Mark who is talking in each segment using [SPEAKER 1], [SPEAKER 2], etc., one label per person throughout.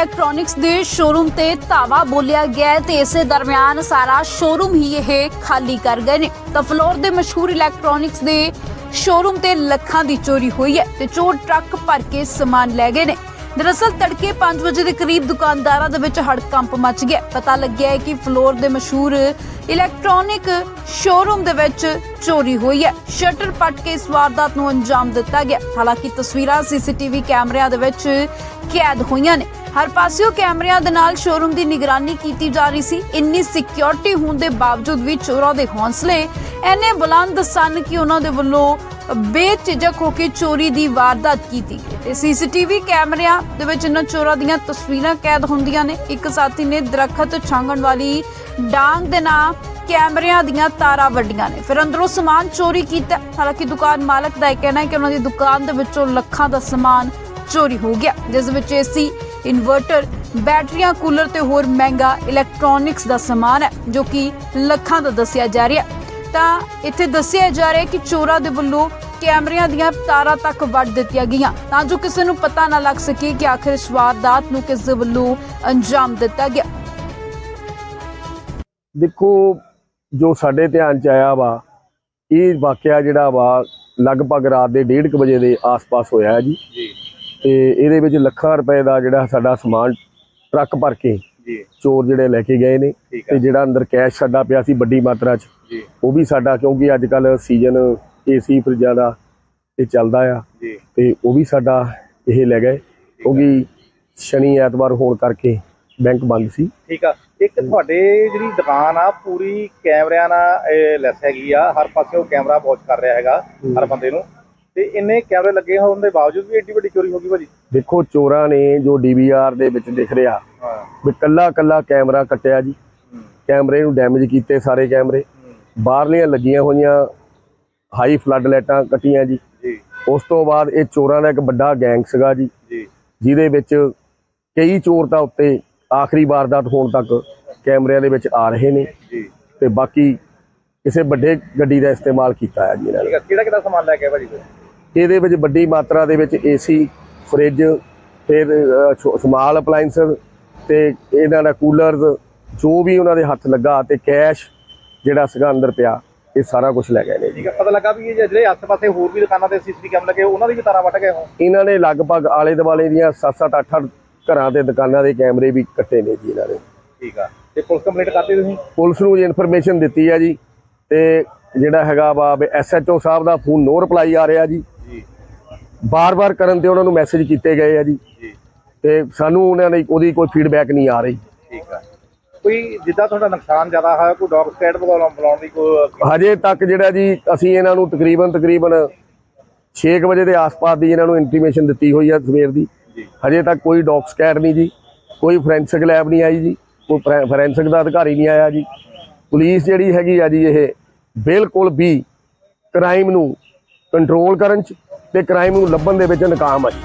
[SPEAKER 1] Electronics ਦੇ showroom ਤੇ ਧਾਵਾ ਬੋਲਿਆ ਗਿਆ ਤੇ ਇਸੇ ਦਰਮਿਆਨ ਸਾਰਾ ਸ਼ੋਰੂਮ ਹੀ ਇਹ ਖਾਲੀ ਕਰ ਗਏ ਨੇ। ਤਾਂ ਫਲੋਰ ਦੇ ਮਸ਼ਹੂਰ ਇਲੈਕਟ੍ਰੋਨਿਕਸ ਦੇ ਸ਼ੋਰੂਮ ਤੇ ਲੱਖਾਂ ਦੀ ਚੋਰੀ ਹੋਈ ਹੈ ਤੇ ਚੋਰ ਟਰੱਕ ਭਰ ਕੇ ਸਮਾਨ ਲੈ ਗਏ ਨੇ। ਦਰਅਸਲ ਤੜਕੇ 5 ਵਜੇ ਦੇ ਕਰੀਬ ਦੁਕਾਨਦਾਰਾਂ ਦੇ ਵਿੱਚ ਹੜਕੰਪ ਮਚ ਗਿਆ। ਪਤਾ ਲੱਗਿਆ ਹੈ ਕਿ ਫਲੋਰ ਦੇ ਮਸ਼ਹੂਰ ਇਲੈਕਟ੍ਰੋਨਿਕ ਸ਼ੋਰੂਮ ਦੇ ਵਿੱਚ ਚੋਰੀ ਹੋਈ ਹੈ। ਸ਼ਟਰ ਪੱਟ ਕੇ ਇਸ ਵਾਰਦਾਤ ਨੂੰ ਅੰਜਾਮ ਦਿੱਤਾ ਗਿਆ। ਹਾਲਾਂਕਿ ਤਸਵੀਰਾਂ, ਸੀਸੀਟੀਵੀ ਕੈਮਰਿਆਂ ਦੇ ਵਿੱਚ ਕੈਦ ਹੋਈਆਂ ਨੇ। ਹਰ ਪਾਸਿਓਂ ਕੈਮਰਿਆਂ ਦੇ ਨਾਲ ਸ਼ੋਰੂਮ ਦੀ ਨਿਗਰਾਨੀ ਕੀਤੀ ਜਾ ਰਹੀ ਸੀ। ਇੰਨੀ ਸਿਕਿਉਰਿਟੀ ਹੋਣ ਦੇ ਬਾਵਜੂਦ ਵੀ ਚੋਰਾਂ ਦੇ ਹੌਸਲੇ ਐਨੇ ਬੁਲੰਦ ਸਨ ਕਿ ਉਹਨਾਂ ਦੇ ਵੱਲੋਂ ਬੇਝਿਜਕ ਹੋ ਕੇ ਚੋਰੀ ਦੀ ਵਾਰਦਾਤ ਕੀਤੀ ਗਈ। ਤੇ ਸੀਸੀਟੀਵੀ ਕੈਮਰਿਆਂ ਦੇ ਵਿੱਚ ਇਹਨਾਂ ਚੋਰਾਂ ਦੀਆਂ ਤਸਵੀਰਾਂ ਕੈਦ ਹੁੰਦੀਆਂ ਨੇ। ਇੱਕ ਸਾਥੀ ਨੇ ਦਰਖਤ ਛਾਂਗਣ ਵਾਲੀ ਡਾਂਗ ਦੇ ਨਾਲ ਕੈਮਰਿਆਂ ਦੀਆਂ ਤਾਰਾਂ ਵੱਡੀਆਂ ਨੇ। ਫਿਰ ਅੰਦਰੋਂ ਸਮਾਨ ਚੋਰੀ ਕੀਤਾ। ਹਾਲਾਂਕਿ ਦੁਕਾਨ ਮਾਲਕ ਦਾ ਇਹ ਕਹਿਣਾ ਹੈ ਕਿ ਉਹਨਾਂ ਦੀ ਦੁਕਾਨ ਦੇ ਵਿੱਚੋਂ ਲੱਖਾਂ ਦਾ ਸਮਾਨ ਚੋਰੀ ਹੋ ਗਿਆ, ਜਿਸ ਵਿੱਚ ਏਸੀ ਇਨਵਰਟਰ ਬੈਟਰੀਆਂ ਕੂਲਰ ਤੇ ਹੋਰ ਮਹਿੰਗਾ ਇਲੈਕਟ੍ਰੋਨਿਕਸ ਦਾ ਸਮਾਨ ਹੈ ਜੋ ਕਿ ਲੱਖਾਂ ਦਾ ਦੱਸਿਆ ਜਾ ਰਿਹਾ ਤਾਂ ਇੱਥੇ ਦੱਸਿਆ ਜਾ ਰਿਹਾ ਕਿ ਚੋਰਾਂ ਦੇ ਵੱਲੋਂ ਕੈਮਰਿਆਂ ਦੀਆਂ ਤਾਰਾਂ ਤੱਕ ਵੱਢ ਦਿੱਤੀਆਂ ਗਈਆਂ। ਤਾਂ ਜੋ ਕਿਸੇ ਨੂੰ ਪਤਾ ਨਾ ਲੱਗ ਸਕੇ ਕਿ ਆਖਿਰ ਇਸ ਵਾਰਦਾਤ ਨੂੰ ਕਿਸ ਦੇ ਵੱਲੋਂ ਅੰਜਾਮ ਦਿੱਤਾ ਗਿਆ।
[SPEAKER 2] ਦੇਖੋ ਜੋ ਸਾਡੇ ਧਿਆਨ ਚ ਆਇਆ ਵਾ ਇਹ ਵਾਕਿਆ ਜਿਹੜਾ ਵਾ ਲਗਭਗ ਰਾਤ ਦੇ 1:30 ਵਜੇ ਦੇ ਆਸ-ਪਾਸ ਹੋਇਆ ਹੈ ਜੀ।
[SPEAKER 3] ਜੀ।
[SPEAKER 2] ਤੇ ਇਹਦੇ ਵਿੱਚ ਲੱਖਾਂ ਰੁਪਏ ਦਾ ਜਿਹੜਾ ਸਾਡਾ ਸਮਾਨ ਟਰੱਕ ਭਰ ਕੇ
[SPEAKER 3] ਜੀ।
[SPEAKER 2] ਚੋਰ ਜਿਹੜੇ ਲੈ ਕੇ ਗਏ ਨੇ ਤੇ ਜਿਹੜਾ ਅੰਦਰ ਕੈਸ਼ ਸਾਡਾ ਪਿਆ ਸੀ ਵੱਡੀ ਮਾਤਰਾ 'ਚ ਉਹ ਵੀ ਸਾਡਾ ਕਿਉਂਕਿ ਅੱਜ ਕੱਲ ਸੀਜ਼ਨ ਏਸੀ ਫਰਿੱਜਾਂ ਦਾ ਇਹ ਚੱਲਦਾ ਆ। ਤੇ ਉਹ ਵੀ ਸਾਡਾ ਇਹ ਲੈ ਗਏ ਕਿਉਂਕਿ ਸ਼ਨੀ ਐਤਵਾਰ ਹੋਣ ਕਰਕੇ ਬੈਂਕ ਬੰਦ ਸੀ।
[SPEAKER 3] ਠੀਕ ਆ। ਇੱਕ ਤੁਹਾਡੇ ਜਿਹੜੀ ਦੁਕਾਨ ਆ ਪੂਰੀ ਕੈਮਰਿਆਂ ਨਾਲ ਲੈਸ ਹੈਗੀ ਆ। ਹਰ ਪਾਸੇ ਉਹ ਕੈਮਰਾ ਵਾਚ ਕਰ ਰਿਹਾ ਹੈਗਾ ਹਰ ਬੰਦੇ ਨੂੰ। ਤੇ ਇੰਨੇ ਕੈਮਰੇ ਲੱਗੇ ਹੋਣ ਦੇ ਬਾਵਜੂਦ ਵੀ ਏਡੀ ਵੱਡੀ ਚੋਰੀ ਹੋ ਗਈ ਭਾਜੀ?
[SPEAKER 2] ਦੇਖੋ ਚੋਰਾਂ ਨੇ ਜੋ ਡੀਵੀਆਰ ਦੇ ਵਿੱਚ ਦਿਖ ਰਿਹਾ ਵੀ ਕੱਲਾ ਕੱਲਾ ਕੈਮਰਾ ਕੱਟਿਆ ਜੀ। ਕੈਮਰੇ ਨੂੰ ਡੈਮੇਜ ਕੀਤੇ ਸਾਰੇ ਕੈਮਰੇ। ਬਾਹਰਲੀਆਂ ਲੱਗੀਆਂ ਹੋਈਆਂ ਹਾਈ ਫਲੱਡ ਲਾਈਟਾਂ ਕੱਟੀਆਂ ਜੀ। ਉਸ ਤੋਂ ਬਾਅਦ ਇਹ ਚੋਰਾਂ ਦਾ ਇੱਕ ਵੱਡਾ ਗੈਂਗ ਸੀਗਾ ਜੀ। ਜਿਹਦੇ ਵਿੱਚ ਕਈ ਚੋਰ ਤਾਂ ਉੱਤੇ ਆਖਰੀ ਵਾਰਦਾਤ ਹੋਣ ਤੱਕ ਕੈਮਰਿਆਂ ਦੇ ਵਿੱਚ ਆ ਰਹੇ ਨੇ। ਤੇ ਬਾਕੀ ਕਿਸੇ ਵੱਡੇ ਗੱਡੀ ਦਾ ਇਸਤੇਮਾਲ ਕੀਤਾ ਹੈ ਜੀ ਇਹਨਾਂ ਨੇ।
[SPEAKER 3] ਕਿਹੜਾ ਕਿਹੜਾ ਸਮਾਨ ਲੈ ਕੇ ਭਾਜੀ?
[SPEAKER 2] ਇਹਦੇ ਵਿੱਚ ਵੱਡੀ ਮਾਤਰਾ ਦੇ ਵਿੱਚ ਏਸੀ ਫ੍ਰਿਜ ਫਿਰ ਸਮਾਲ ਅਪਲਾਈਐਂਸਸ ਤੇ ਇਹਨਾਂ ਦਾ ਕੂਲਰਸ ਜੋ ਵੀ ਉਹਨਾਂ ਦੇ ਹੱਥ ਲੱਗਾ ਤੇ ਕੈਸ਼ ਜਿਹੜਾ ਸੀਗਾ ਅੰਦਰ ਪਿਆ ਇਹ ਸਾਰਾ ਕੁਝ ਲੈ ਗਏ ਨੇ ਜੀ।
[SPEAKER 3] ਠੀਕ ਆ ਪਤਾ ਲੱਗਾ ਵੀ ਇਹ ਜਿਹੜੇ ਆਸ-ਪਾਸੇ ਹੋਰ ਵੀ ਦੁਕਾਨਾਂ ਤੇ ਸੀਸੀਟੀਵੀ ਕੈਮਰੇ ਲੱਗੇ ਉਹਨਾਂ ਦੀ ਵੀ ਤਾਰਾਂ ਵੱਟ ਗਏ ਹੋ
[SPEAKER 2] ਇਹਨਾਂ ਨੇ ਲਗਭਗ ਆਲੇ ਦੁਆਲੇ ਦੀਆਂ 7-7 8-8 ਘਰਾਂ ਤੇ ਦੁਕਾਨਾਂ ਦੇ ਕੈਮਰੇ ਵੀ ਕੱਟੇ ਨੇ ਜੀ ਇਹਨਾਂ ਨੇ
[SPEAKER 3] ਠੀਕ ਆ ਤੇ ਪੁਲਿਸ ਕੰਪਲੀਟ ਕਰਤੀ ਤੁਸੀਂ?
[SPEAKER 2] ਪੁਲਿਸ ਨੂੰ ਜੀ ਇਨਫੋਰਮੇਸ਼ਨ ਦਿੱਤੀ ਹੈ ਜੀ ਤੇ ਜਿਹੜਾ ਹੈਗਾ ਵਾ ਐਸਐਚਓ ਸਾਹਿਬ ਦਾ ਫੋਨ ਨੋ ਰਿਪਲਾਈ ਆ ਰਿਹਾ ਜੀ।
[SPEAKER 3] ਜੀ।
[SPEAKER 2] ਬਾਰ-ਬਾਰ ਕਰਨ ਤੇ ਉਹਨਾਂ ਨੂੰ ਮੈਸੇਜ ਕੀਤੇ ਗਏ ਆ ਜੀ। ਤੇ ਸਾਨੂੰ ਉਹਨਾਂ ਦੀ ਉਹਦੀ ਕੋਈ ਫੀਡਬੈਕ ਨਹੀਂ ਆ ਰਹੀ।
[SPEAKER 3] ਠੀਕ ਆ। ਕੋਈ ਜਿੱਦਾਂ ਤੁਹਾਡਾ ਨੁਕਸਾਨ ਜ਼ਿਆਦਾ ਹੋਇਆ ਕੋਈ ਡੌਗ ਸਕੈਡ ਬੁਲਾਉਣ ਦੀ ਕੋਈ
[SPEAKER 2] ਹਜੇ ਤੱਕ ਜਿਹੜਾ ਜੀ ਅਸੀਂ ਇਹਨਾਂ ਨੂੰ ਤਕਰੀਬਨ ਤਕਰੀਬਨ 6 ਵਜੇ ਦੇ ਆਸ-ਪਾਸ ਦੀ ਇਹਨਾਂ ਨੂੰ ਇੰਟੀਮੇਸ਼ਨ ਦਿੱਤੀ ਹੋਈ ਹੈ ਸਵੇਰ ਦੀ। ਹਜੇ ਤੱਕ ਕੋਈ ਡੌਗ ਸਕੈਡ ਨਹੀਂ ਜੀ। ਕੋਈ ਫੋਰੈਂਸਿਕ ਲੈਬ ਨਹੀਂ ਆਈ ਜੀ। ਕੋਈ ਫੋਰੈਂਸਿਕ ਦਾ ਅਧਿਕਾਰੀ ਨਹੀਂ ਆਇਆ ਜੀ। ਪੁਲਿਸ ਜਿਹੜੀ ਹੈਗੀ ਆ ਜੀ ਇਹ ਬਿਲਕੁਲ ਵੀ ਕ੍ਰਾਈਮ ਨੂੰ ਕੰਟਰੋਲ ਕਰਨ ਚ ਤੇ ਕ੍ਰਾਈਮ ਨੂੰ ਲੱਭਣ ਦੇ ਵਿੱਚ ਨਾਕਾਮ ਆ ਜੀ।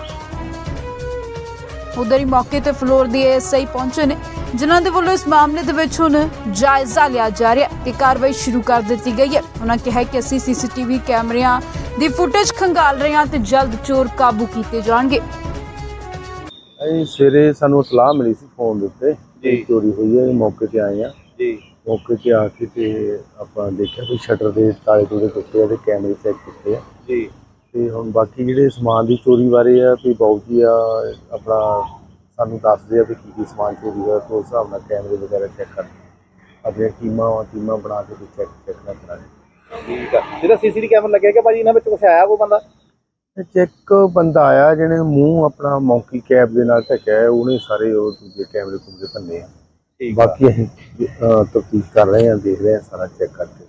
[SPEAKER 1] ਉਧਰ ਹੀ ਮੌਕੇ ਤੇ ਫਲੋਰ ਦੀ ਐਸਆਈ ਪਹੁੰਚੇ ਨੇ ਜਿਨ੍ਹਾਂ ਦੇ ਵੱਲੋਂ ਇਸ ਮਾਮਲੇ ਦੇ ਵਿੱਚ ਹੁਣ ਜਾਇਜ਼ਾ ਲਿਆ ਜਾ ਰਿਹਾ ਹੈ ਤੇ ਕਾਰਵਾਈ ਸ਼ੁਰੂ ਕਰ ਦਿੱਤੀ ਗਈ ਹੈ। ਉਹਨਾਂ ਕਿਹਾ ਕਿ ਅਸੀਂ ਸੀਸੀਟੀਵੀ ਕੈਮਰਿਆਂ ਦੀ ਫੁਟੇਜ ਖੰਗਾਲ ਰਹੇ ਹਾਂ ਤੇ ਜਲਦ ਚੋਰ ਕਾਬੂ ਕੀਤੇ ਜਾਣਗੇ।
[SPEAKER 4] ਅਸੀਂ ਸਵੇਰੇ ਸਾਨੂੰ ਇਤਲਾਹ ਮਿਲੀ ਸੀ ਫੋਨ ਦੇ ਉੱਤੇ
[SPEAKER 3] ਜੀ।
[SPEAKER 4] ਚੋਰੀ ਹੋਈ ਹੈ ਮੌਕੇ ਤੇ ਆਏ ਆ
[SPEAKER 3] ਜੀ।
[SPEAKER 4] ਮੌਕੇ ਤੇ ਆ ਕੇ ਤੇ ਆਪਾਂ ਦੇਖਿਆ ਵੀ ਸ਼ਟਰ ਦੇ ਤਾਲੇ ਤੂਲੇ ਟੁੱਟੇ ਆ ਤੇ ਕੈਮਰੇ ਚੈੱਕ ਕੀਤੇ ਆ।
[SPEAKER 3] ਜੀ।
[SPEAKER 4] ਤੇ ਹੁਣ ਬਾਕੀ ਜਿਹੜੇ ਸਮਾਨ ਦੀ ਚੋਰੀ ਬਾਰੇ ਆ ਵੀ ਬਾਊ ਜੀ ਆ ਆਪਣਾ ਸਾਨੂੰ ਦੱਸਦੇ ਆ ਵੀ ਕੀ ਕੀ ਸਮਾਨ ਚੋਰੀ ਹੋਇਆ ਤੇ ਉਸ ਹਿਸਾਬ ਨਾਲ ਕੈਮਰੇ ਵਗੈਰਾ ਚੈੱਕ ਕਰ ਆਪਣੀਆਂ ਟੀਮਾਂ ਵਾ ਟੀਮਾਂ ਬਣਾ ਕੇ ਤੇ ਚੈੱਕ ਚੈੱਕ ਨਾ ਕਰਾਂਗੇ
[SPEAKER 3] ਠੀਕ ਆ। ਜਿਹੜਾ ਸੀਸੀਟੀਵੀ ਕੈਮਰਾ ਲੱਗਿਆ ਕਿ ਭਾਜੀ ਇਹਨਾਂ ਵਿੱਚ ਕੁਝ ਆਇਆ ਕੋਈ ਬੰਦਾ?
[SPEAKER 4] ਚੈੱਕ ਬੰਦਾ ਆਇਆ ਜਿਹਨੇ ਮੂੰਹ ਆਪਣਾ ਮੌਂਕੀ ਕੈਪ ਦੇ ਨਾਲ ਢੱਕਿਆ ਉਹਨੇ ਸਾਰੇ ਉਹ ਦੂਜੇ ਕੈਮਰੇ ਕੁਮਰੇ ਭੰਨੇ ਆ।
[SPEAKER 3] ਠੀਕ ਆ।
[SPEAKER 4] ਬਾਕੀ ਅਸੀਂ ਤਫਤੀਸ਼ ਕਰ ਰਹੇ ਹਾਂ ਦੇਖ ਰਹੇ ਹਾਂ ਸਾਰਾ ਚੈੱਕ ਕਰਕੇ।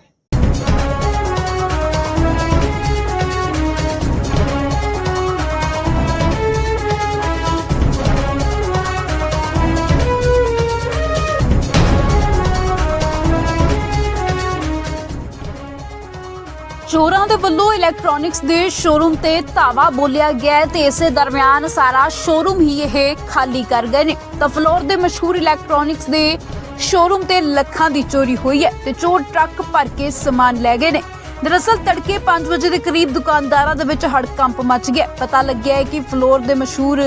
[SPEAKER 1] ਚੋਰਾਂ ਦੇ ਵੱਲੋਂ ਇਲੈਕਟ੍ਰੋਨਿਕਸ ਦੇ ਸ਼ੋਰੂਮ ਤੇ ਧਾਵਾ ਬੋਲਿਆ ਗਿਆ ਹੈ ਤੇ ਇਸੇ ਦਰਮਿਆਨ ਸਾਰਾ ਸ਼ੋਰੂਮ ਹੀ ਇਹ ਖਾਲੀ ਕਰ ਗਏ ਨੇ। ਤਾਂ ਫਲੋਰ ਦੇ ਮਸ਼ਹੂਰ ਇਲੈਕਟ੍ਰੋਨਿਕਸ ਦੇ ਸ਼ੋਰੂਮ ਤੇ ਲੱਖਾਂ ਦੀ ਚੋਰੀ ਹੋਈ ਹੈ ਤੇ ਚੋਰ ਟਰੱਕ ਭਰ ਕੇ ਸਮਾਨ ਲੈ ਗਏ ਨੇ। ਦਰਅਸਲ ਤੜਕੇ 5 ਵਜੇ ਦੇ ਕਰੀਬ ਦੁਕਾਨਦਾਰਾਂ ਦੇ ਵਿੱਚ ਹੜਕੰਪ ਮਚ ਗਿਆ। ਪਤਾ ਲੱਗਿਆ ਹੈ ਕਿ ਫਲੋਰ ਦੇ ਮਸ਼ਹੂਰ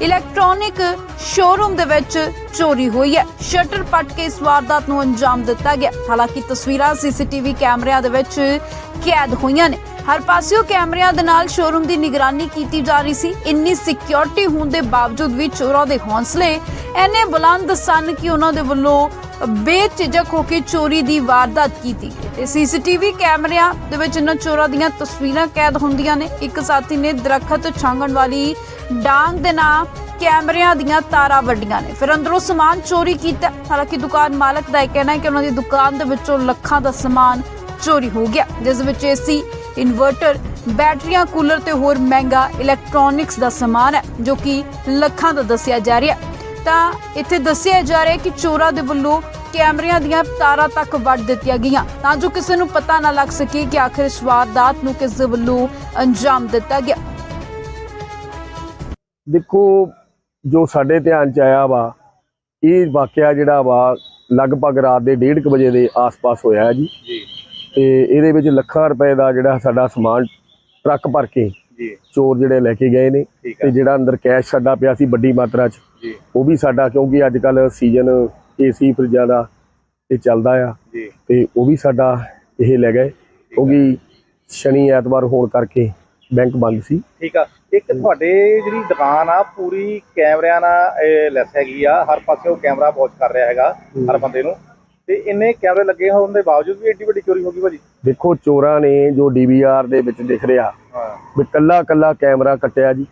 [SPEAKER 1] ਇਲੈਕਟ੍ਰੋਨਿਕ ਸ਼ੋਰੂਮ ਦੇ ਵਿੱਚ ਚੋਰੀ ਹੋਈ ਹੈ। ਸ਼ਟਰ ਪੱਟ ਕੇ ਇਸ ਵਾਰਦਾਤ ਨੂੰ ਅੰਜਾਮ ਦਿੱਤਾ ਗਿਆ। ਹਾਲਾਂਕਿ ਤਸਵੀਰਾਂ, ਸੀਸੀਟੀਵੀ ਕੈਮਰਿਆਂ ਦੇ ਵਿੱਚ ਕੈਦ ਹੋਈਆਂ ਨੇ। ਹਰ ਪਾਸਿਓਂ ਕੈਮਰਿਆਂ ਦੇ ਨਾਲ ਸ਼ੋਰੂਮ ਦੀ ਨਿਗਰਾਨੀ ਕੀਤੀ ਜਾ ਰਹੀ ਸੀ। ਇੰਨੀ ਸਿਕਿਉਰਿਟੀ ਹੋਣ ਦੇ ਬਾਵਜੂਦ ਵੀ ਚੋਰਾਂ ਦੇ ਹੌਸਲੇ ਇੰਨੇ ਬੁਲੰਦ ਸਨ ਕਿ ਉਹਨਾਂ ਦੇ ਵੱਲੋਂ ਬੇਝਿਜਕ ਹੋ ਕੇ ਚੋਰੀ ਦੀ ਵਾਰਦਾਤ ਕੀਤੀ ਤੇ ਸੀਸੀਟੀਵੀ ਕੈਮਰਿਆਂ ਦੇ ਵਿੱਚ ਇਹਨਾਂ ਚੋਰਾਂ ਦੀਆਂ ਤਸਵੀਰਾਂ ਕੈਦ ਹੁੰਦੀਆਂ ਨੇ। ਇੱਕ ਸਾਥੀ ਨੇ ਦਰਖਤ ਛਾਂਗਣ ਵਾਲੀ ਡਾਂਗ ਦੇ ਨਾਲ ਕੈਮਰਿਆਂ ਦੀਆਂ ਤਾਰਾਂ ਵੱਡੀਆਂ ਨੇ। ਫਿਰ ਅੰਦਰੋਂ ਸਮਾਨ ਚੋਰੀ ਕੀਤਾ। ਹਾਲਾਂਕਿ ਦੁਕਾਨ ਮਾਲਕ ਦਾ ਇਹ ਕਹਿਣਾ ਹੈ ਕਿ ਉਹਨਾਂ ਦੀ ਦੁਕਾਨ ਦੇ ਵਿੱਚੋਂ ਲੱਖਾਂ ਦਾ ਸਮਾਨ ਚੋਰੀ ਹੋ ਗਿਆ, ਜਿਸ ਵਿੱਚ ਏਸੀ ਇਨਵਰਟਰ ਬੈਟਰੀਆਂ ਕੂਲਰ ਤੇ ਹੋਰ ਮਹਿੰਗਾ ਇਲੈਕਟ੍ਰੋਨਿਕਸ ਦਾ ਸਮਾਨ ਹੈ ਜੋ ਕਿ ਲੱਖਾਂ ਦਾ ਦੱਸਿਆ ਜਾ ਰਿਹਾ ਤਾਂ ਇੱਥੇ ਦੱਸਿਆ ਜਾ ਰਿਹਾ ਕਿ ਚੋਰਾਂ ਦੇ ਵੱਲੋਂ ਕੈਮਰਿਆਂ ਦੀਆਂ ਤਾਰਾਂ ਤੱਕ ਵੱਢ ਦਿੱਤੀਆਂ ਗਈਆਂ। ਤਾਂ ਜੋ ਕਿਸੇ ਨੂੰ ਪਤਾ ਨਾ ਲੱਗ ਸਕੇ ਕਿ ਆਖਿਰ ਇਸ ਵਾਰਦਾਤ ਨੂੰ ਕਿਸ ਦੇ ਵੱਲੋਂ ਅੰਜਾਮ ਦਿੱਤਾ ਗਿਆ।
[SPEAKER 2] ਦੇਖੋ ਜੋ ਸਾਡੇ ਧਿਆਨ ਚ ਆਇਆ ਵਾ ਇਹ ਵਾਕਿਆ ਜਿਹੜਾ ਵਾ ਲਗਭਗ ਰਾਤ ਦੇ 1:30 ਵਜੇ ਦੇ ਆਸ-ਪਾਸ ਹੋਇਆ ਹੈ ਜੀ।
[SPEAKER 3] ਜੀ।
[SPEAKER 2] ਤੇ ਇਹਦੇ ਵਿੱਚ ਲੱਖਾਂ ਰੁਪਏ ਦਾ ਜਿਹੜਾ ਸਾਡਾ ਸਮਾਨ ਟਰੱਕ ਭਰ ਕੇ
[SPEAKER 3] ਜੀ।
[SPEAKER 2] ਚੋਰ ਜਿਹੜੇ ਲੈ ਕੇ ਗਏ ਨੇ ਤੇ ਜਿਹੜਾ ਅੰਦਰ ਕੈਸ਼ ਸਾਡਾ ਪਿਆ ਸੀ ਵੱਡੀ ਮਾਤਰਾ 'ਚ ਉਹ ਵੀ ਸਾਡਾ ਕਿਉਂਕਿ ਅੱਜ ਕੱਲ ਸੀਜ਼ਨ ਏਸੀ ਫਰਿੱਜਾਂ ਦਾ ਇਹ ਚੱਲਦਾ ਆ। ਤੇ ਉਹ ਵੀ ਸਾਡਾ ਇਹ ਲੈ ਗਏ ਕਿਉਂਕਿ ਸ਼ਨੀ ਐਤਵਾਰ ਹੋਣ ਕਰਕੇ ਬੈਂਕ ਬੰਦ ਸੀ।
[SPEAKER 3] ਠੀਕ ਆ। ਇੱਕ ਤੁਹਾਡੇ ਜਿਹੜੀ ਦੁਕਾਨ ਆ ਪੂਰੀ ਕੈਮਰਿਆਂ ਨਾਲ ਲੈਸ ਹੈਗੀ ਆ। ਹਰ ਪਾਸੇ ਕੈਮਰਾ ਵਾਚ ਕਰ ਰਿਹਾ ਹੈਗਾ ਹਰ ਬੰਦੇ ਨੂੰ। ਤੇ ਇੰਨੇ ਕੈਮਰੇ ਲੱਗੇ ਹੋਣ ਦੇ ਬਾਵਜੂਦ ਵੀ ਏਡੀ ਵੱਡੀ ਚੋਰੀ ਹੋ ਗਈ ਭਾਜੀ?
[SPEAKER 2] ਦੇਖੋ ਚੋਰਾਂ ਨੇ ਜੋ ਡੀਵੀਆਰ ਦੇ ਵਿੱਚ ਦਿਖ ਰਿਹਾ ਵੀ ਕੱਲਾ ਕੱਲਾ ਕੈਮਰਾ ਕੱਟਿਆ ਜੀ।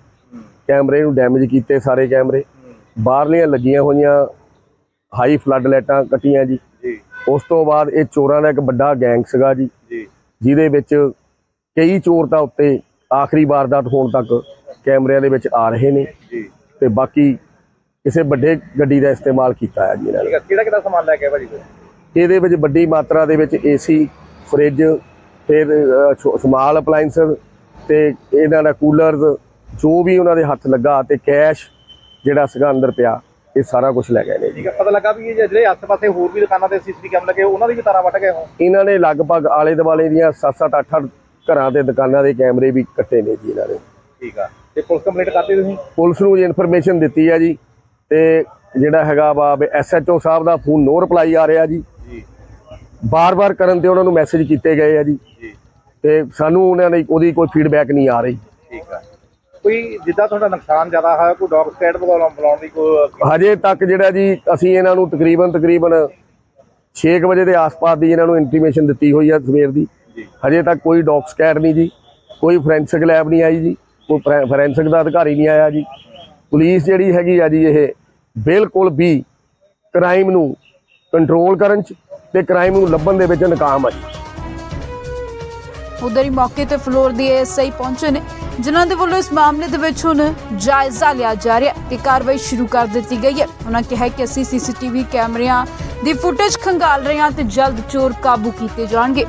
[SPEAKER 2] ਕੈਮਰੇ ਨੂੰ ਡੈਮੇਜ ਕੀਤੇ ਸਾਰੇ ਕੈਮਰੇ। ਬਾਹਰਲੀਆਂ ਲੱਗੀਆਂ ਹੋਈਆਂ ਹਾਈ ਫਲੱਡ ਲਾਈਟਾਂ ਕੱਟੀਆਂ
[SPEAKER 3] ਜੀ।
[SPEAKER 2] ਉਸ ਤੋਂ ਬਾਅਦ ਇਹ ਚੋਰਾਂ ਦਾ ਇੱਕ ਵੱਡਾ ਗੈਂਗ ਸੀਗਾ ਜੀ। ਜਿਹਦੇ ਵਿੱਚ ਕਈ ਚੋਰ ਤਾਂ ਉੱਤੇ ਆਖਰੀ ਵਾਰਦਾਤ ਹੋਣ ਤੱਕ ਕੈਮਰਿਆਂ ਦੇ ਵਿੱਚ ਆ ਰਹੇ ਨੇ। ਤੇ ਬਾਕੀ ਕਿਸੇ ਵੱਡੇ ਗੱਡੀ ਦਾ ਇਸਤੇਮਾਲ ਕੀਤਾ ਹੈ ਜੀ ਇਹਨਾਂ ਨੇ।
[SPEAKER 3] ਕਿਹੜਾ ਕਿਹੜਾ ਸਮਾਨ ਲੈ ਕੇ ਭਾਜੀ?
[SPEAKER 2] ਇਹਦੇ ਵਿੱਚ ਵੱਡੀ ਮਾਤਰਾ ਦੇ ਵਿੱਚ ਏਸੀ ਫ੍ਰਿਜ ਫਿਰ ਸਮਾਲ ਅਪਲਾਈਐਂਸਸ ਤੇ ਇਹਨਾਂ ਦਾ ਕੂਲਰਸ ਜੋ ਵੀ ਉਹਨਾਂ ਦੇ ਹੱਥ ਲੱਗਾ ਤੇ ਕੈਸ਼ ਜਿਹੜਾ ਸੀਗਾ ਅੰਦਰ ਪਿਆ ਇਹ ਸਾਰਾ ਕੁਝ ਲੈ ਗਏ ਨੇ ਜੀ।
[SPEAKER 3] ਠੀਕ ਆ ਪਤਾ ਲੱਗਾ ਵੀ ਇਹ ਜਿਹੜੇ ਆਸ-ਪਾਸੇ ਹੋਰ ਵੀ ਦੁਕਾਨਾਂ ਤੇ ਸੀਸੀਟੀਵੀ ਕੈਮਰੇ ਲੱਗੇ ਉਹਨਾਂ ਦੀ ਵੀ ਤਾਰਾਂ ਵੱਟ ਗਏ ਹੋ
[SPEAKER 2] ਇਹਨਾਂ ਨੇ ਲਗਭਗ ਆਲੇ ਦੁਆਲੇ ਦੀਆਂ 7-7 8-8 ਘਰਾਂ ਤੇ ਦੁਕਾਨਾਂ ਦੇ ਕੈਮਰੇ ਵੀ ਕੱਟੇ ਨੇ ਜੀ ਇਹਨਾਂ ਨੇ
[SPEAKER 3] ਠੀਕ ਆ ਤੇ ਪੁਲਿਸ ਕੰਪਲੀਟ ਕਰਤੀ ਤੁਸੀਂ?
[SPEAKER 2] ਪੁਲਿਸ ਨੂੰ ਜੀ ਇਨਫੋਰਮੇਸ਼ਨ ਦਿੱਤੀ ਹੈ ਜੀ ਤੇ ਜਿਹੜਾ ਹੈਗਾ ਵਾ ਐਸਐਚਓ ਸਾਹਿਬ ਦਾ ਫੋਨ ਨੋ ਰਿਪਲਾਈ ਆ ਰਿਹਾ ਜੀ। ਬਾਰ-ਬਾਰ ਕਰਨ ਤੇ ਉਹਨਾਂ ਨੂੰ ਮੈਸੇਜ ਕੀਤੇ ਗਏ ਆ ਜੀ। ਤੇ ਸਾਨੂੰ ਉਹਨਾਂ ਦੀ ਉਹਦੀ ਕੋਈ ਫੀਡਬੈਕ ਨਹੀਂ ਆ ਰਹੀ।
[SPEAKER 3] ਠੀਕ ਆ। ਕੋਈ ਜਿੱਦਾਂ ਤੁਹਾਡਾ ਨੁਕਸਾਨ ਜ਼ਿਆਦਾ ਹੋਇਆ ਕੋਈ ਡੌਗ ਸਕੈਡ ਬੁਲਾਉਣ ਬੁਲਾਉਣ ਦੀ ਕੋਈ
[SPEAKER 2] ਹਜੇ ਤੱਕ ਜਿਹੜਾ ਜੀ ਅਸੀਂ ਇਹਨਾਂ ਨੂੰ ਤਕਰੀਬਨ ਤਕਰੀਬਨ 6 ਵਜੇ ਦੇ ਆਸ-ਪਾਸ ਦੀ ਇਹਨਾਂ ਨੂੰ ਇੰਟੀਮੇਸ਼ਨ ਦਿੱਤੀ ਹੋਈ ਹੈ ਸਵੇਰ ਦੀ। ਹਜੇ ਤੱਕ ਕੋਈ ਡੌਗ ਸਕੈਡ ਨਹੀਂ ਜੀ। ਕੋਈ ਫੋਰੈਂਸਿਕ ਲੈਬ ਨਹੀਂ ਆਈ ਜੀ। ਕੋਈ ਫੋਰੈਂਸਿਕ ਦਾ ਅਧਿਕਾਰੀ ਨਹੀਂ ਆਇਆ ਜੀ। ਪੁਲਿਸ ਜਿਹੜੀ ਹੈਗੀ ਆ ਜੀ ਇਹ ਬਿਲਕੁਲ ਵੀ ਕ੍ਰਾਈਮ ਨੂੰ ਕੰਟਰੋਲ ਕਰਨ ਚ ਤੇ ਕ੍ਰਾਈਮ ਨੂੰ ਲੱਭਣ ਦੇ ਵਿੱਚ ਨਾਕਾਮ ਆ ਜੀ।
[SPEAKER 1] ਉਧਰ ਹੀ ਮੌਕੇ ਤੇ ਫਲੋਰ ਦੀ ਐਸਆਈ ਪਹੁੰਚੇ ਨੇ ਜਿਨ੍ਹਾਂ ਦੇ ਵੱਲੋਂ ਇਸ ਮਾਮਲੇ ਦੇ ਵਿੱਚ ਹੁਣ ਜਾਇਜ਼ਾ ਲਿਆ ਜਾ ਰਿਹਾ ਹੈ ਤੇ ਕਾਰਵਾਈ ਸ਼ੁਰੂ ਕਰ ਦਿੱਤੀ ਗਈ ਹੈ। ਉਹਨਾਂ ਕਿਹਾ ਕਿ ਅਸੀਂ ਸੀਸੀਟੀਵੀ ਕੈਮਰਿਆਂ ਦੀ ਫੁਟੇਜ ਖੰਗਾਲ ਰਹੇ ਹਾਂ ਤੇ ਜਲਦ ਚੋਰ ਕਾਬੂ ਕੀਤੇ ਜਾਣਗੇ।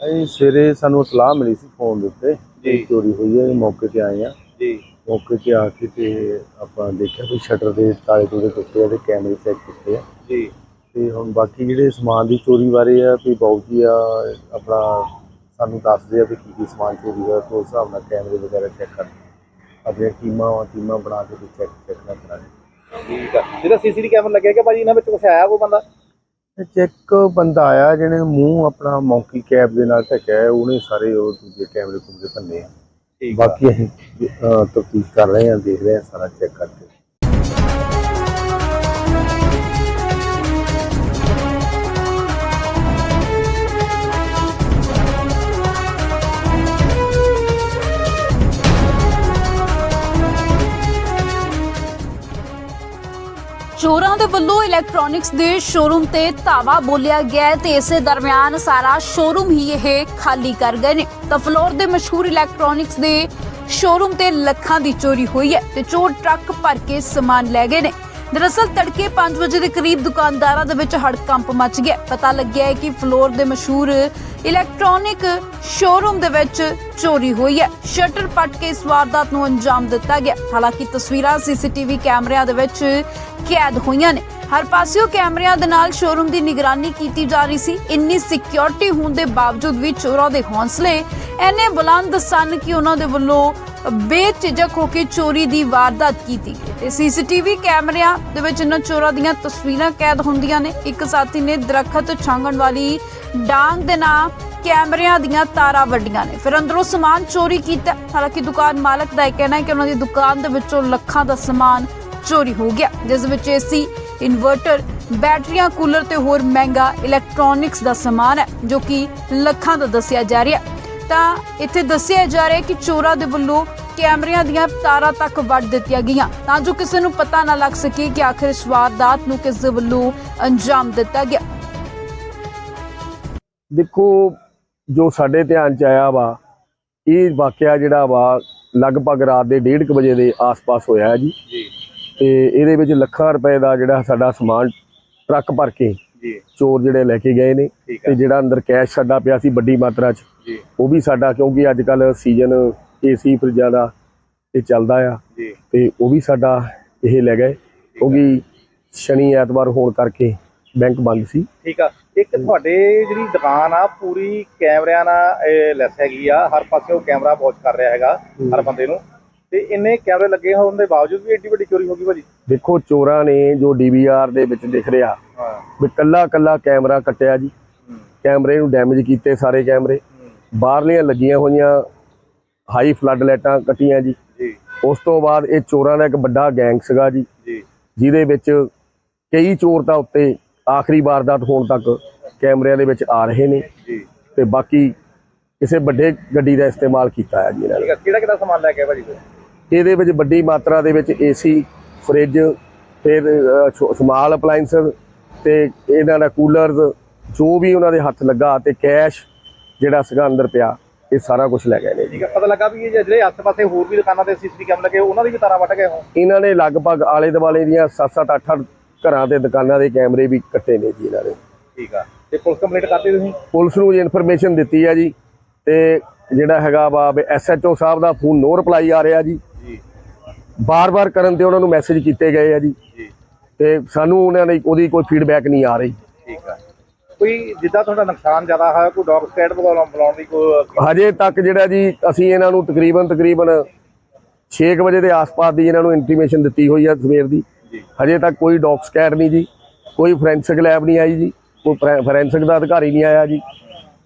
[SPEAKER 4] ਅਸੀਂ ਸਵੇਰੇ ਸਾਨੂੰ ਇਤਲਾਹ ਮਿਲੀ ਸੀ ਫੋਨ ਦੇ ਉੱਤੇ
[SPEAKER 3] ਜੀ।
[SPEAKER 4] ਚੋਰੀ ਹੋਈ ਹੈ ਮੌਕੇ ਤੇ ਆਏ ਆ
[SPEAKER 3] ਜੀ।
[SPEAKER 4] ਮੌਕੇ ਤੇ ਆ ਕੇ ਤੇ ਆਪਾਂ ਦੇਖਿਆ ਵੀ ਸ਼ਟਰ ਦੇ ਤਾਲੇ ਟੁੱਟੇ ਆ ਤੇ ਕੈਮਰੇ ਚੈੱਕ ਕੀਤੇ ਆ।
[SPEAKER 3] ਜੀ।
[SPEAKER 4] ਤੇ ਹੁਣ ਬਾਕੀ ਜਿਹੜੇ ਸਮਾਨ ਦੀ ਚੋਰੀ ਬਾਰੇ ਆ ਵੀ ਬਾਊ ਜੀ ਆ ਆਪਣਾ ਸਾਨੂੰ ਦੱਸਦੇ ਆ ਵੀ ਕੀ ਕੀ ਸਮਾਨ ਚੋਰੀ ਹੋਇਆ ਤੇ ਉਸ ਹਿਸਾਬ ਨਾਲ ਕੈਮਰੇ ਵਗੈਰਾ ਚੈੱਕ ਕਰ ਆਪਣੀਆਂ ਟੀਮਾਂ ਵਾ ਟੀਮਾਂ ਬਣਾ ਕੇ ਤੇ ਚੈੱਕ ਚੈੱਕ ਨਾ ਕਰਾਂਗੇ
[SPEAKER 3] ਠੀਕ ਆ। ਜਿਹੜਾ ਸੀਸੀਟੀਵੀ ਕੈਮਰਾ ਲੱਗਿਆ ਕਿ ਭਾਜੀ ਇਹਨਾਂ ਵਿੱਚ ਕੁਝ ਆਇਆ ਕੋਈ ਬੰਦਾ?
[SPEAKER 4] ਤੇ ਚੈੱਕ ਬੰਦਾ ਆਇਆ ਜਿਹਨੇ ਮੂੰਹ ਆਪਣਾ ਮੌਂਕੀ ਕੈਪ ਦੇ ਨਾਲ ਢੱਕਿਆ ਉਹਨੇ ਸਾਰੇ ਉਹ ਦੂਜੇ ਕੈਮਰੇ ਕੁਮਰੇ ਭੰਨੇ ਆ।
[SPEAKER 3] ਆ।
[SPEAKER 4] ਬਾਕੀ ਅਸੀਂ ਤਫਤੀਸ਼ ਕਰ ਰਹੇ ਹਾਂ ਦੇਖ ਰਹੇ ਹਾਂ ਸਾਰਾ ਚੈੱਕ ਕਰਕੇ।
[SPEAKER 1] ਚੋਰਾਂ ਦੇ ਵੱਲੋਂ ਇਲੈਕਟ੍ਰੋਨਿਕਸ ਦੇ ਸ਼ੋਰੂਮ ਤੇ ਧਾਵਾ ਬੋਲਿਆ ਗਿਆ ਤੇ ਇਸੇ ਦਰਮਿਆਨ ਸਾਰਾ ਸ਼ੋਰੂਮ ਹੀ ਇਹ ਖਾਲੀ ਕਰ ਗਏ ਨੇ। ਤਾਂ ਫਲੋਰ ਦੇ ਮਸ਼ਹੂਰ ਇਲੈਕਟ੍ਰੋਨਿਕਸ ਦੇ ਸ਼ੋਰੂਮ ਤੇ ਲੱਖਾਂ ਦੀ ਚੋਰੀ ਹੋਈ ਹੈ ਤੇ ਚੋਰ ਟਰੱਕ ਭਰ ਕੇ ਸਮਾਨ ਲੈ ਗਏ ਨੇ। ਦਰਅਸਲ ਤੜਕੇ 5 ਵਜੇ ਦੇ ਕਰੀਬ ਦੁਕਾਨਦਾਰਾਂ ਦੇ ਵਿੱਚ ਹੜਕੰਪ ਮਚ ਗਿਆ। ਪਤਾ ਲੱਗਿਆ ਹੈ ਕਿ ਫਲੋਰ ਦੇ ਮਸ਼ਹੂਰ ਇਲੈਕਟ੍ਰੋਨਿਕ ਸ਼ੋਰੂਮ ਦੇ ਵਿੱਚ ਚੋਰੀ ਹੋਈ ਹੈ। ਸ਼ਟਰ ਪੱਟ ਕੇ ਇਸ ਵਾਰਦਾਤ ਨੂੰ ਅੰਜਾਮ ਦਿੱਤਾ ਗਿਆ। ਹਾਲਾਂਕਿ ਤਸਵੀਰਾਂ ਸੀਸੀਟੀਵੀ ਕੈਮਰਿਆਂ ਦੇ ਵਿੱਚ ਕੈਦ ਹੋਈਆਂ ਨੇ। ਹਰ ਪਾਸਿਓਂ ਕੈਮਰਿਆਂ ਦੇ ਨਾਲ ਸ਼ੋਰੂਮ ਦੀ ਨਿਗਰਾਨੀ ਕੀਤੀ ਜਾ ਰਹੀ ਸੀ। ਇੰਨੀ ਸਿਕਿਉਰਿਟੀ ਹੋਣ ਦੇ ਬਾਵਜੂਦ ਵੀ ਚੋਰਾਂ ਦੇ ਹੌਸਲੇ ਇੰਨੇ ਬੁਲੰਦ ਸਨ ਕਿ ਉਹਨਾਂ ਦੇ ਵੱਲੋਂ ਬੇਝਿਜਕ ਹੋ ਕੇ ਚੋਰੀ ਦੀ ਵਾਰਦਾਤ ਕੀਤੀ ਤੇ ਸੀਸੀਟੀਵੀ ਕੈਮਰਿਆਂ ਦੇ ਵਿੱਚ ਇਹਨਾਂ ਚੋਰਾਂ ਦੀਆਂ ਤਸਵੀਰਾਂ ਕੈਦ ਹੁੰਦੀਆਂ ਨੇ। ਇੱਕ ਸਾਥੀ ਨੇ ਦਰਖਤ ਛਾਂਗਣ ਵਾਲੀ ਡਾਂਗ ਦੇ ਨਾਲ ਕੈਮਰਿਆਂ ਦੀਆਂ ਤਾਰਾਂ ਵੱਡੀਆਂ ਨੇ। ਫਿਰ ਅੰਦਰੋਂ ਸਮਾਨ ਚੋਰੀ ਕੀਤਾ। ਹਾਲਾਂਕਿ ਦੁਕਾਨ ਮਾਲਕ ਦਾ ਇਹ ਕਹਿਣਾ ਹੈ ਕਿ ਉਹਨਾਂ ਦੀ ਦੁਕਾਨ ਦੇ ਵਿੱਚੋਂ ਲੱਖਾਂ ਦਾ ਸਮਾਨ ਚੋਰੀ ਹੋ ਗਿਆ, ਜਿਸ ਵਿੱਚ ਏਸੀ ਇਨਵਰਟਰ, ਬੈਟਰੀਆਂ, ਕੂਲਰ ਤੇ ਹੋਰ ਮਹਿੰਗਾ ਇਲੈਕਟ੍ਰੋਨਿਕਸ ਦਾ ਸਮਾਨ ਹੈ, ਜੋ ਕਿ ਲੱਖਾਂ ਦਾ ਦੱਸਿਆ ਜਾ ਰਿਹਾ ਹੈ। ਤਾਂ ਇੱਥੇ ਦੱਸਿਆ ਜਾ ਰਿਹਾ ਹੈ ਕਿ ਚੋਰਾਂ ਦੇ ਵੱਲੋਂ ਕੈਮਰਿਆਂ ਦੀਆਂ ਤਾਰਾਂ ਤੱਕ ਵੱਢ ਦਿੱਤੀਆਂ ਗਈਆਂ। ਤਾਂ ਜੋ ਕਿਸੇ ਨੂੰ ਪਤਾ ਨਾ ਲੱਗ ਸਕੇ ਕਿ ਆਖਿਰ ਇਸ ਵਾਰਦਾਤ ਨੂੰ ਕਿਸ ਦੇ ਵੱਲੋਂ ਅੰਜਾਮ ਦਿੱਤਾ ਗਿਆ।
[SPEAKER 2] ਦੇਖੋ ਜੋ ਸਾਡੇ ਧਿਆਨ ਚ ਆਇਆ ਵਾ ਇਹ ਵਾਕਿਆ ਜਿਹੜਾ ਵਾ ਲਗਭਗ ਰਾਤ ਦੇ 1:30 ਵਜੇ ਦੇ ਆਸ-ਪਾਸ ਹੋਇਆ ਹੈ ਜੀ। ਤੇ ਇਹਦੇ ਵਿੱਚ ਲੱਖਾਂ ਰੁਪਏ ਦਾ ਜਿਹੜਾ ਸਾਡਾ ਸਮਾਨ ਟਰੱਕ ਭਰ ਕੇ ਚੋਰ ਜਿਹੜੇ ਲੈ ਕੇ ਗਏ ਨੇ ਤੇ ਜਿਹੜਾ ਅੰਦਰ ਕੈਸ਼ ਸਾਡਾ ਪਿਆ ਸੀ ਵੱਡੀ ਮਾਤਰਾ 'ਚ ਉਹ ਵੀ ਸਾਡਾ ਕਿਉਂਕਿ ਅੱਜ ਕੱਲ ਸੀਜ਼ਨ ਏਸੀ ਫਰਿੱਜਾਂ ਦਾ ਇਹ ਚੱਲਦਾ ਆ। ਤੇ ਉਹ ਵੀ ਸਾਡਾ ਇਹ ਲੈ ਗਏ ਕਿਉਂਕਿ ਸ਼ਨੀ ਐਤਵਾਰ ਹੋਣ ਕਰਕੇ ਬੈਂਕ ਬੰਦ ਸੀ।
[SPEAKER 3] ਠੀਕ ਆ। ਇੱਕ ਤੁਹਾਡੇ ਜਿਹੜੀ ਦੁਕਾਨ ਆ ਪੂਰੀ ਕੈਮਰਿਆਂ ਨਾਲ ਲੈਸ ਹੈਗੀ ਆ। ਹਰ ਪਾਸੇ ਕੈਮਰਾ ਵਾਚ ਕਰ ਰਿਹਾ ਹੈਗਾ ਹਰ ਬੰਦੇ ਨੂੰ। ਤੇ ਇੰਨੇ ਕੈਮਰੇ ਲੱਗੇ ਹੋਣ ਦੇ ਬਾਵਜੂਦ ਵੀ ਏਡੀ ਵੱਡੀ ਚੋਰੀ ਹੋ ਗਈ ਭਾਜੀ?
[SPEAKER 2] ਦੇਖੋ ਚੋਰਾਂ ਨੇ ਜੋ ਡੀਵੀਆਰ ਦੇ ਵਿੱਚ ਦਿਖ ਰਿਹਾ ਵੀ ਕੱਲਾ ਕੱਲਾ ਕੈਮਰਾ ਕੱਟਿਆ ਜੀ। ਕੈਮਰੇ ਨੂੰ ਡੈਮੇਜ ਕੀਤੇ ਸਾਰੇ ਕੈਮਰੇ। ਬਾਹਰਲੀਆਂ ਲੱਗੀਆਂ ਹੋਈਆਂ ਹਾਈ ਫਲੱਡ ਲਾਈਟਾਂ ਕੱਟੀਆਂ ਜੀ। ਉਸ ਤੋਂ ਬਾਅਦ ਇਹ ਚੋਰਾਂ ਦਾ ਇੱਕ ਵੱਡਾ ਗੈਂਗ ਸੀਗਾ ਜੀ। ਜਿਹਦੇ ਵਿੱਚ ਕਈ ਚੋਰ ਤਾਂ ਉੱਤੇ ਆਖਰੀ ਵਾਰਦਾਤ ਹੋਣ ਤੱਕ ਕੈਮਰਿਆਂ ਦੇ ਵਿੱਚ ਆ ਰਹੇ ਨੇ। ਤੇ ਬਾਕੀ ਕਿਸੇ ਵੱਡੇ ਗੱਡੀ ਦਾ ਇਸਤੇਮਾਲ ਕੀਤਾ ਹੈ ਜੀ ਇਹਨਾਂ ਨੇ।
[SPEAKER 3] ਕਿਹੜਾ ਕਿਹੜਾ ਸਮਾਨ ਲੈ ਕੇ ਭਾਜੀ?
[SPEAKER 2] ਇਹਦੇ ਵਿੱਚ ਵੱਡੀ ਮਾਤਰਾ ਦੇ ਵਿੱਚ ਏਸੀ ਫ੍ਰਿਜ ਫਿਰ ਸਮਾਲ ਅਪਲਾਈਐਂਸਸ ਤੇ ਇਹਨਾਂ ਦਾ ਕੂਲਰਸ ਜੋ ਵੀ ਉਹਨਾਂ ਦੇ ਹੱਥ ਲੱਗਾ ਤੇ ਕੈਸ਼ ਜਿਹੜਾ ਸੀਗਾ ਅੰਦਰ ਪਿਆ ਇਹ ਸਾਰਾ ਕੁਝ ਲੈ ਗਏ ਨੇ ਜੀ।
[SPEAKER 3] ਠੀਕ ਆ ਪਤਾ ਲੱਗਾ ਵੀ ਇਹ ਜਿਹੜੇ ਆਸ-ਪਾਸੇ ਹੋਰ ਵੀ ਦੁਕਾਨਾਂ ਤੇ ਸੀਸੀਟੀਵੀ ਕੈਮਰੇ ਲੱਗੇ ਉਹਨਾਂ ਦੀ ਵੀ ਤਾਰਾਂ ਵੱਟ ਗਏ ਹੋ
[SPEAKER 2] ਇਹਨਾਂ ਨੇ ਲਗਭਗ ਆਲੇ ਦੁਆਲੇ ਦੀਆਂ 7-7 8-8 ਘਰਾਂ ਤੇ ਦੁਕਾਨਾਂ ਦੇ ਕੈਮਰੇ ਵੀ ਕੱਟੇ ਨੇ ਜੀ ਇਹਨਾਂ ਨੇ
[SPEAKER 3] ਠੀਕ ਆ ਤੇ ਪੁਲਿਸ ਕੰਪਲੀਟ ਕਰਤੀ ਤੁਸੀਂ?
[SPEAKER 2] ਪੁਲਿਸ ਨੂੰ ਇਨਫੋਰਮੇਸ਼ਨ ਦਿੱਤੀ ਹੈ ਜੀ ਤੇ ਜਿਹੜਾ ਹੈਗਾ ਵਾ ਐਸਐਚਓ ਸਾਹਿਬ ਦਾ ਫੋਨ ਨੋ ਰਿਪਲਾਈ ਆ ਰਿਹਾ ਜੀ
[SPEAKER 3] ਜੀ।
[SPEAKER 2] ਬਾਰ-ਬਾਰ ਕਰਨ ਤੇ ਉਹਨਾਂ ਨੂੰ ਮੈਸੇਜ ਕੀਤੇ ਗਏ ਆ ਜੀ। ਤੇ ਸਾਨੂੰ ਉਹਨਾਂ ਦੀ ਉਹਦੀ ਕੋਈ ਫੀਡਬੈਕ ਨਹੀਂ ਆ ਰਹੀ।
[SPEAKER 3] ਠੀਕ ਆ। ਕੋਈ ਜਿੱਦਾਂ ਤੁਹਾਡਾ ਨੁਕਸਾਨ ਜ਼ਿਆਦਾ ਹੋਇਆ ਕੋਈ ਡੌਗ ਸਕੈਡ ਬੁਲਾਉਣ ਬੁਲਾਉਣ ਦੀ ਕੋਈ
[SPEAKER 2] ਹਜੇ ਤੱਕ ਜਿਹੜਾ ਜੀ ਅਸੀਂ ਇਹਨਾਂ ਨੂੰ ਤਕਰੀਬਨ ਤਕਰੀਬਨ 6 ਵਜੇ ਦੇ ਆਸ-ਪਾਸ ਦੀ ਇਹਨਾਂ ਨੂੰ ਇੰਟੀਮੇਸ਼ਨ ਦਿੱਤੀ ਹੋਈ ਹੈ ਸਵੇਰ ਦੀ। ਹਜੇ ਤੱਕ ਕੋਈ ਡੌਗ ਸਕੈਡ ਨਹੀਂ ਜੀ। ਕੋਈ ਫੋਰੈਂਸਿਕ ਲੈਬ ਨਹੀਂ ਆਈ ਜੀ। ਕੋਈ ਫੋਰੈਂਸਿਕ ਦਾ ਅਧਿਕਾਰੀ ਨਹੀਂ ਆਇਆ ਜੀ।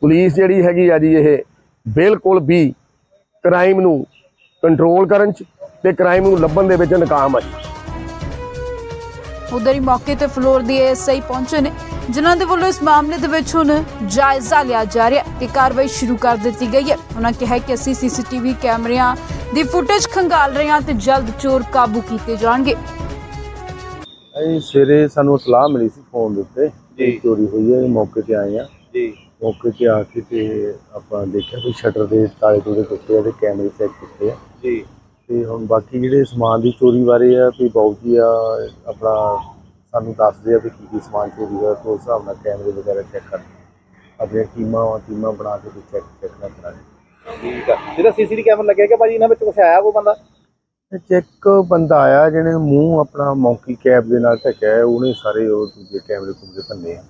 [SPEAKER 2] ਪੁਲਿਸ ਜਿਹੜੀ ਹੈਗੀ ਆ ਜੀ ਇਹ ਬਿਲਕੁਲ ਵੀ ਕ੍ਰਾਈਮ ਨੂੰ ਕੰਟਰੋਲ ਕਰਨ ਚ ਤੇ ਕ੍ਰਾਈਮ ਨੂੰ ਲੱਭਣ ਦੇ ਵਿੱਚ ਨਾਕਾਮ ਆ ਜੀ।
[SPEAKER 1] ਉਧਰ ਹੀ ਮੌਕੇ ਤੇ ਫਲੋਰ ਦੀ ਐਸਆਈ ਪਹੁੰਚੇ ਨੇ ਜਿਨ੍ਹਾਂ ਦੇ ਵੱਲੋਂ ਇਸ ਮਾਮਲੇ ਦੇ ਵਿੱਚ ਹੁਣ ਜਾਇਜ਼ਾ ਲਿਆ ਜਾ ਰਿਹਾ ਹੈ ਤੇ ਕਾਰਵਾਈ ਸ਼ੁਰੂ ਕਰ ਦਿੱਤੀ ਗਈ ਹੈ। ਉਹਨਾਂ ਕਿਹਾ ਕਿ ਅਸੀਂ ਸੀਸੀਟੀਵੀ ਕੈਮਰਿਆਂ ਦੀ ਫੁਟੇਜ ਖੰਗਾਲ ਰਹੇ ਹਾਂ ਤੇ ਜਲਦ ਚੋਰ ਕਾਬੂ ਕੀਤੇ ਜਾਣਗੇ।
[SPEAKER 4] ਇਹ ਸਵੇਰੇ ਸਾਨੂੰ ਇਤਲਾਹ ਮਿਲੀ ਸੀ ਫੋਨ ਦੇ ਉੱਤੇ
[SPEAKER 3] ਜੀ।
[SPEAKER 4] ਚੋਰੀ ਹੋਈ ਹੈ ਮੌਕੇ ਤੇ ਆਏ ਆ
[SPEAKER 3] ਜੀ।
[SPEAKER 4] ਮੌਕੇ ਤੇ ਆ ਕੇ ਤੇ ਆਪਾਂ ਦੇਖਿਆ ਵੀ ਸ਼ਟਰ ਦੇ ਤਾਲੇ ਟੁੱਟੇ ਆ ਤੇ ਕੈਮਰੇ ਚੈੱਕ ਕੀਤੇ ਆ।
[SPEAKER 3] ਜੀ।
[SPEAKER 4] ਤੇ ਹੁਣ ਬਾਕੀ ਜਿਹੜੇ ਸਮਾਨ ਦੀ ਚੋਰੀ ਬਾਰੇ ਆ ਵੀ ਬਾਊ ਜੀ ਆ ਆਪਣਾ ਸਾਨੂੰ ਦੱਸਦੇ ਆ ਵੀ ਕੀ ਕੀ ਸਮਾਨ ਚੋਰੀ ਹੋਇਆ ਤੇ ਉਸ ਹਿਸਾਬ ਨਾਲ ਕੈਮਰੇ ਵਗੈਰਾ ਚੈੱਕ ਕਰ ਆਪਣੀਆਂ ਟੀਮਾਂ ਵਾ ਟੀਮਾਂ ਬਣਾ ਕੇ ਤੇ ਚੈੱਕ ਚੈੱਕ ਨਾ ਕਰਾਂਗੇ
[SPEAKER 3] ਠੀਕ ਆ। ਜਿਹੜਾ ਸੀਸੀਟੀਵੀ ਕੈਮਰਾ ਲੱਗਿਆ ਕਿ ਭਾਜੀ ਇਹਨਾਂ ਵਿੱਚ ਕੁਝ ਆਇਆ ਕੋਈ ਬੰਦਾ?
[SPEAKER 4] ਚੈੱਕ ਬੰਦਾ ਆਇਆ ਜਿਹਨੇ ਮੂੰਹ ਆਪਣਾ ਮੌਂਕੀ ਕੈਪ ਦੇ ਨਾਲ ਢੱਕਿਆ ਉਹਨੇ ਸਾਰੇ ਉਹ ਦੂਜੇ ਕੈਮਰੇ ਕੁਮਰੇ ਭੰਨੇ ਆ।